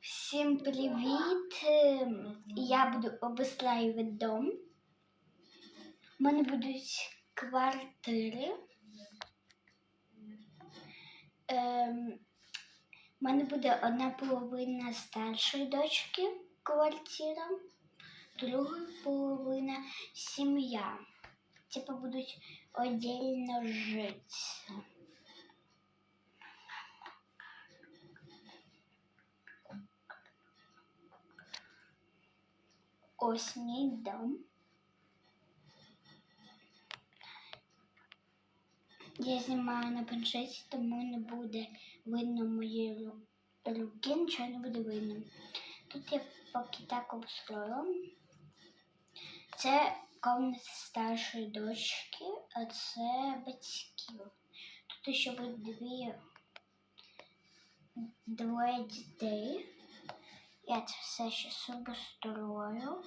Всім привіт! Ем, Я буду обислаювати дом. У мене будуть квартири. Ем, У мене буде одна половина старшої дочки квартира, друга половина сім'я. Типа будуть отдельно жити. Ось мій дом. Я знімаю на планшеті, тому не буде видно мої руки, нічого не буде видно. Тут я поки так обстроїла. Це комната старшої дочки, а це батьків. Тут ще буде дві двоє дітей. Я це все ще обустрою.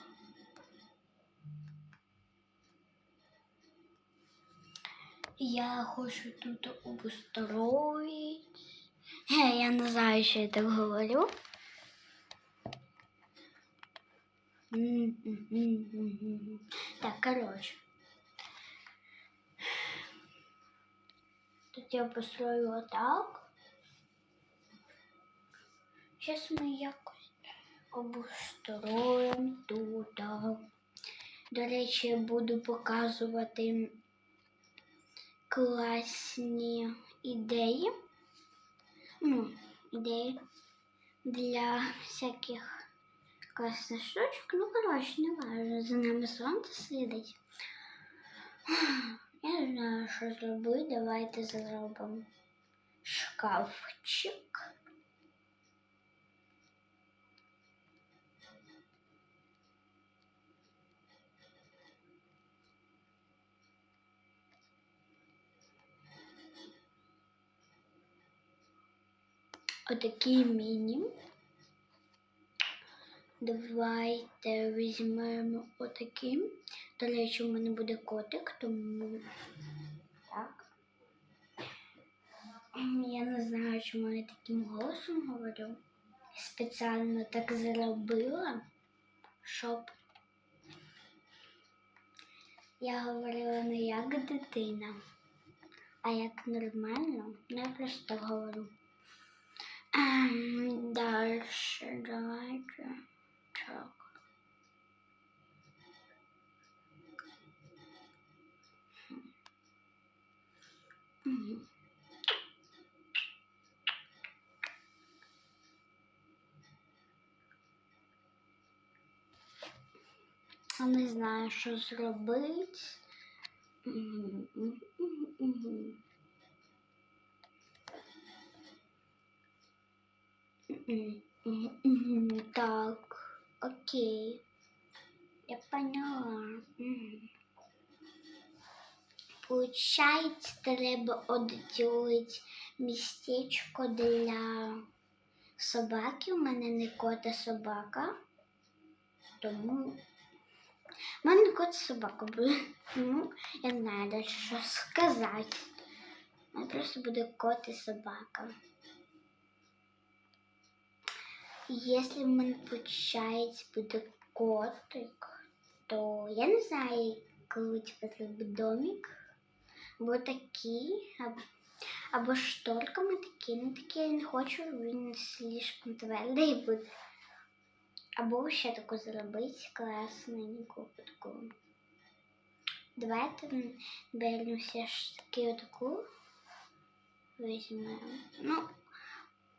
Я хочу тут обустроить. Я не знаю, що я так говорю. Так, короче. Тут я построю отак. Сейчас ми якось обустроїмо тут. До речі, буду показувати класні ідеї. Ну, ідеї для всяких класних штучок. Ну, коротше, не важно, за нами сонце слідить. Я не знаю, що зробити. Давайте зробимо шкафчик. Отакий міні. Давайте візьмемо отакий. До речі, у мене буде котик, тому так. Я не знаю, чому я таким голосом говорю. Спеціально так зробила, щоб я говорила не як дитина, а як нормально. Ну, Я просто говорю. Ем, Дальше давайте. Так. Не знаю, що зробити. Так, окей. Я поняла. Получається, треба оділити містечко для собаки. У мене не кот, а собака. Тому. У мене не кот, собака буде. Тому я не знаю що сказати. У мене просто буде кот і собака. Если в мене получається буде котик, то я не знаю, коли типу, зробити домик. Або такий, або, або шторками такі. Ну такі я не хочу, він слишком твердий буде. Або ще таку зробити класненьку таку. Давайте беремо все ж таки отаку. Візьмемо. Ну,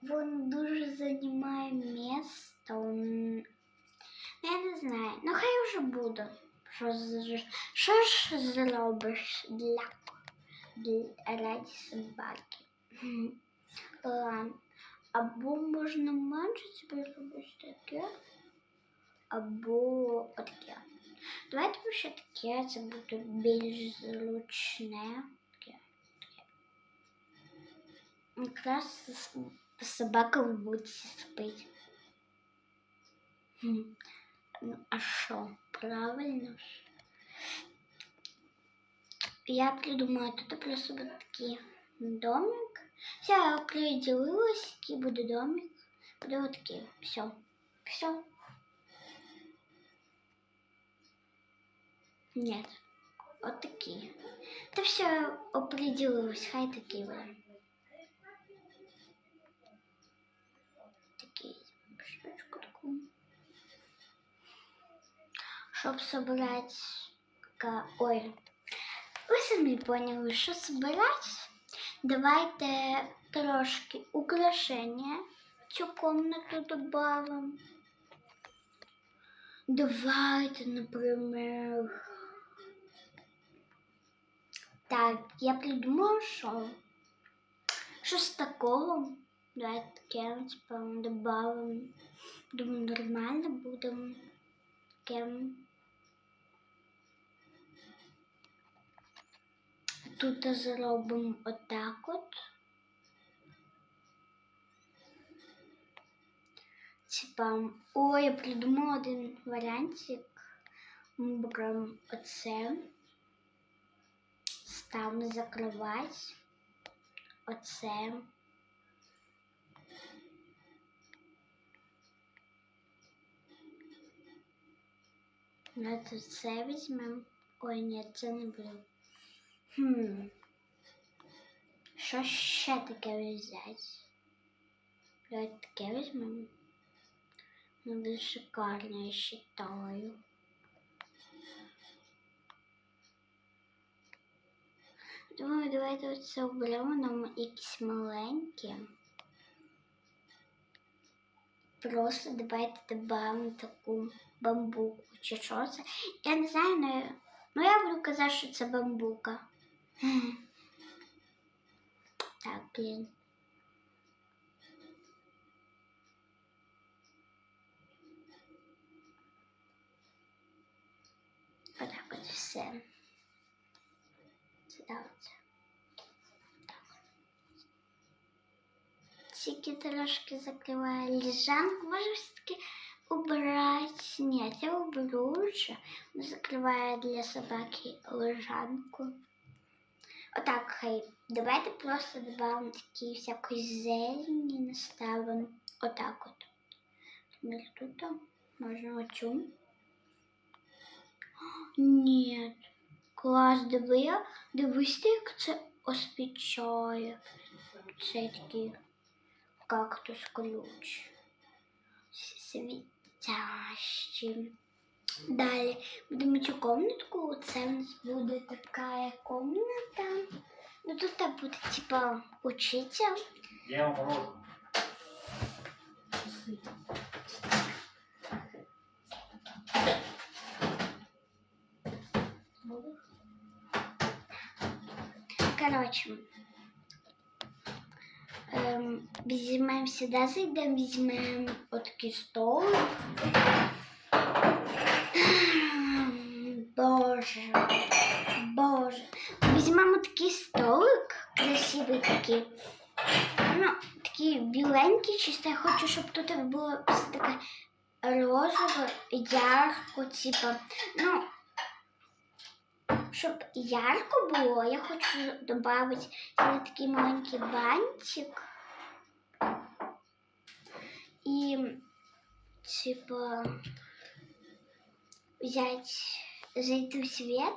Він дуже займає місто. Он... Я не знаю. Ну хай вже буде. Що, з- що ж зробиш для, для раді собаки? Хм. Ладно. Або можна менше собі зробити таке, або таке. Давайте ще таке, це буде більш зручне. Таке, таке. Якраз с- собака в будці спить. Хм. Ну, а що, правильно ж? Я придумаю тут просто буде такий домик. Я оприділилась, який буде домик. Буде отакий. Все. Все. Нет. Вот такие. Та все определилось, хай такі буде. Щоб собрать... Ой. Ви самі поняли, що собирать. Давайте трошки украшення в комнату добавим. Давайте, например. Так, я придумала, що щось такого. Давайте таке, типа, добавим. Думаю, нормально буде. Таке. Тут зробимо отак от. Типа, ой, я придумала один варіантик. Ми беремо оце. Ставимо закривати. Оце. Давайте це візьмемо. Ой, ні, це не буде. Хм. Що ще таке взяти? Давайте таке візьмемо. Ну, буде шикарно, я считаю. Думаю, давайте оце оберемо нам якісь маленькі. Просто давайте додамо таку бамбуку чи що це. Я не знаю, ну, ну я буду казати, що це бамбука. Так, блін. Отак от все. Сюди оце. Тільки трошки закриваю лежанку. Може все-таки убрати. Ні, я уберу вже. Закриваю для собаки лежанку. Отак хай. Давайте просто додамо такі всякої зелені наставимо. Отак от. Например, тут можна оцю. Ні. Клас, диви, дивись, як це освічає. Це такий кактус ключ. Світящий. Далі будемо цю комнатку. Це в нас буде така комната. Ну тут так буде, типа, учиться. Я мороженое. Короче, ем, візьмемо сюди, зайдемо, візьмемо отакий стол. Боже, боже. Візьмемо такий столик, красивий такий. Ну, такий біленький, чисто я хочу, щоб тут було все таке розове, ярко, типа, ну, щоб ярко було, я хочу додати такий маленький бантик. І, типа, взять, зайти в свет.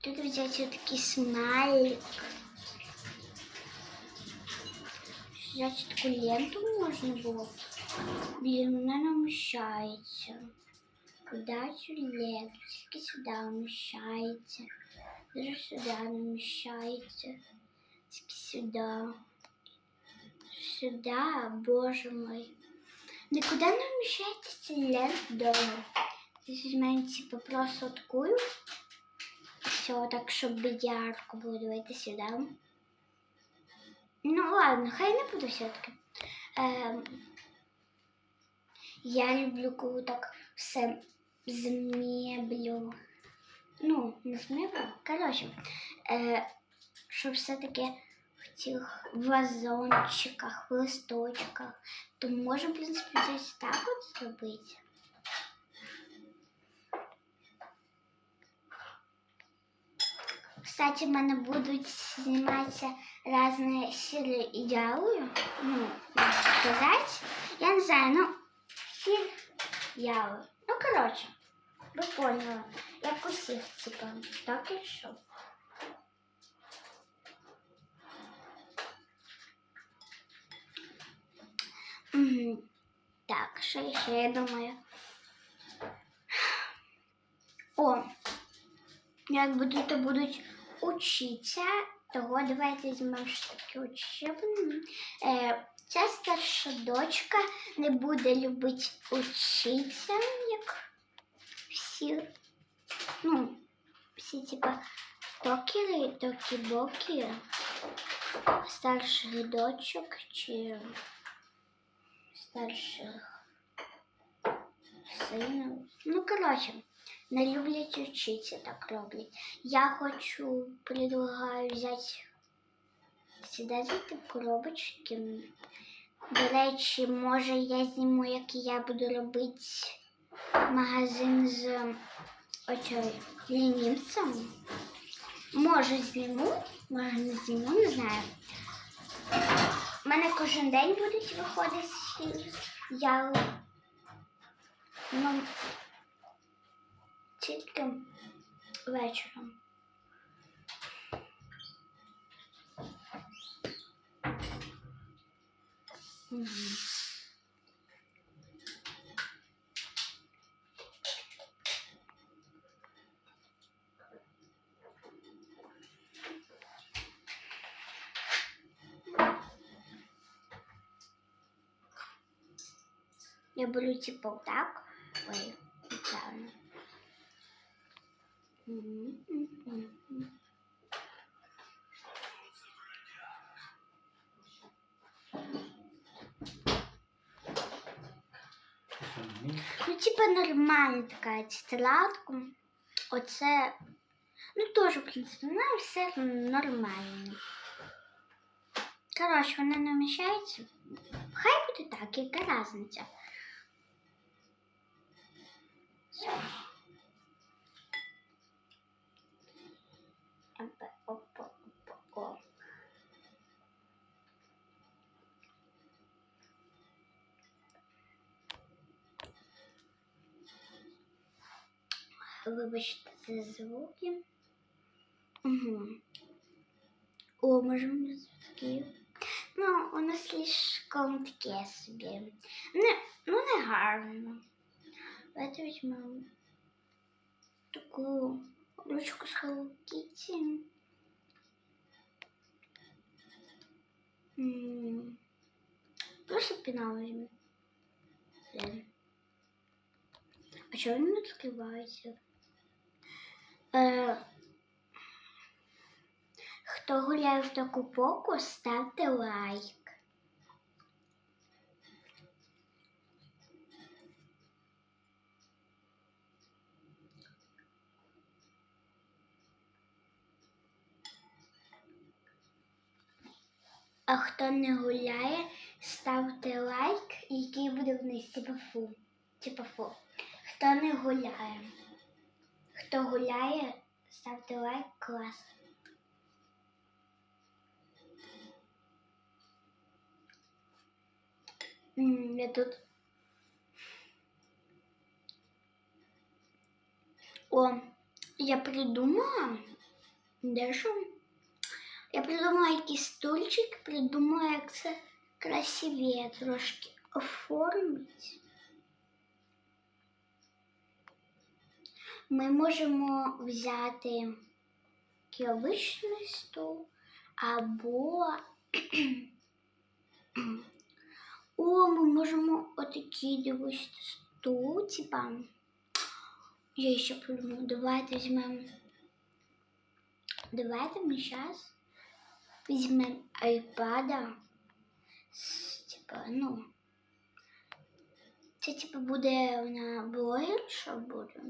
Тут взять вот такий смайлик. Взять таку ленту можна було. Блін, вона не вміщається. Куди цю ленту? Тільки сюди вміщається. Даже сюди не вміщається. Тільки сюди. Сюди, боже мой. Никуда не вміщається ця лента дома. Здесь візьмемо, типа, просто такую. Все, так, щоб ярко було. Давайте сюди. Ну ладно, хай не буду все-таки. Ем, я люблю, коли так все з меблю. Ну, не з меблю. Коротше, е, щоб все-таки в цих вазончиках, в листочках, то можна, в принципі, десь так от зробити. Кстати, в мене будуть зніматися різні серіали. Ну, як сказати. Я не знаю, ну, серіали. Ну, коротше, ви поняли. Як усіх, типа, так і що. Так, що ще я думаю? О, як будуть, будуть учитися, того давайте візьмемо таке учебне. Е, ця старша дочка не буде любити учитися, як всі, ну, всі типа кокери, токі-боки старших дочок чи старших синів. Ну, коротше, не люблять учитися, так роблять. Я хочу, предлагаю взяти сідати коробочки. До речі, може я зніму, як я буду робити магазин з лінівцем. Може зніму, може не зніму, не знаю. У мене кожен день будуть виходити я ну, тільки вечором. Мгм. Я беру типа вот так. Ой, мгм. Ну, типа нормальна така тетрадка. Оце, ну теж, в принципі, ну, все нормально. Коротше, вона не вміщається. Хай буде так, яка різниця. Вибачте за звуки. Угу. О, можемо звуки. Ну, воно слишком таке собі. Не, ну, не гарно. Давайте візьмемо таку ручку з Hello Kitty. М, Просто пенал. Блін. А чого він не відкривається? Е, хто гуляє в таку поку, ставте лайк. А хто не гуляє, ставте лайк, який буде вниз, типа фу. Типа фу. Хто не гуляє? Хто гуляє, ставте лайк, клас. Я тут. О, я придумала. Де ж? він? Я придумала якийсь стульчик, придумала, як це красивіше трошки оформити. Ми можемо взяти обичний стул або О, ми можемо отакий дивись стул, типа. Я ще придумала. Давайте візьмемо. Давайте ми зараз візьмемо айпада. Типа, ну. Це типа буде вона блогерша буде.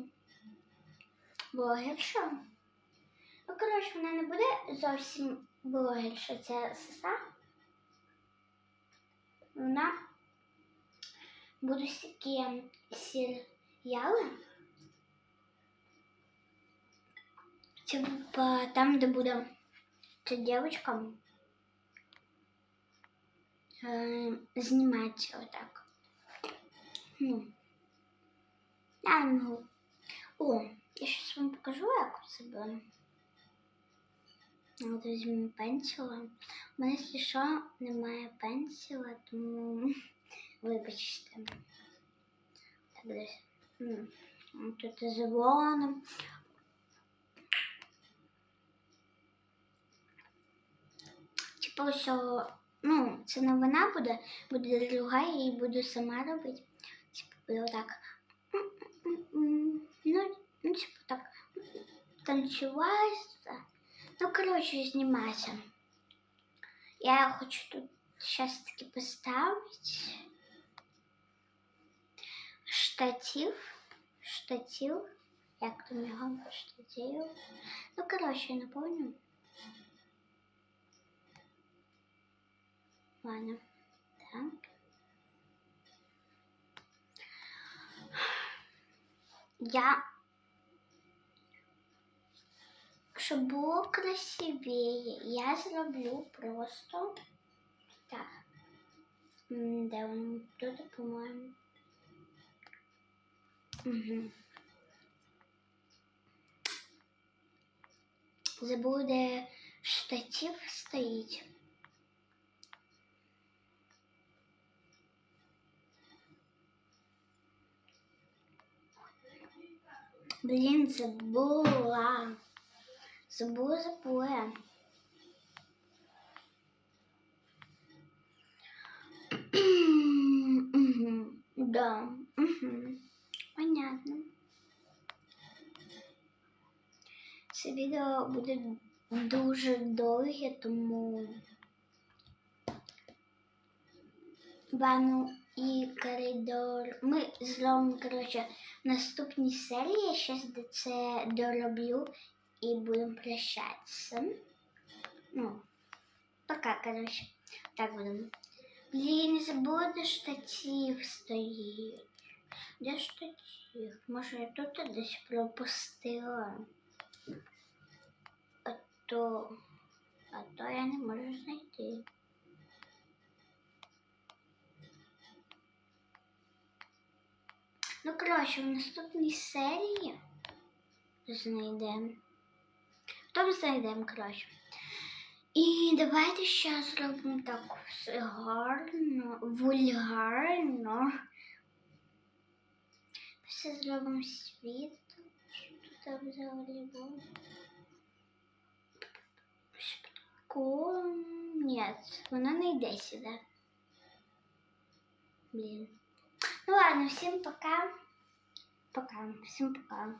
Блогерша. Ну, коротше, вона не буде зовсім блогерша, це сестра. Вона будуть такі серіали. Типа там, де буде ця дівчинка, е, знімається отак. Ну. Я не можу. О, я сейчас вам покажу, як це буде. От візьмемо пенсіла. У мене, якщо що, немає пенсіла, тому вибачте. Так десь. М, от Тут із Івоном. Типу, що, ну, це не вона буде, буде друга, я її буду сама робити. Типу, отак. Ну, ну, типу так. Танцювати. Ну, коротше, зніматися. Я хочу тут зараз таки поставити штатив. Штатив. Як там його штатив? Ну, коротше, я Ладно. Так. Я щоб було красивее, я зроблю просто так. Де воно? Тут, по-моєму. Угу. Забув, де штатив стоїть. Блін, забула. Забула, забула. Да. Понятно. Це відео буде дуже довге, тому ванну і коридор. Ми зробимо, коротше, в наступній серії. Я до це дороблю і будемо прощатися. Ну, пока, коротше. Так будемо. Блін, не забула, де штатив стоїть. Де штатив? Може, я тут десь пропустила. А то, а то я не можу знайти. Ну, коротше, в наступній серії знайдемо. Потім знайдемо, коротше. І давайте ще зробимо так гарно, вульгарно. Все зробимо світло. Що тут там взагалі було? Шпитко. Ні, вона не йде сюди. Блін. Ну ладно, всем пока. Пока. Всем пока.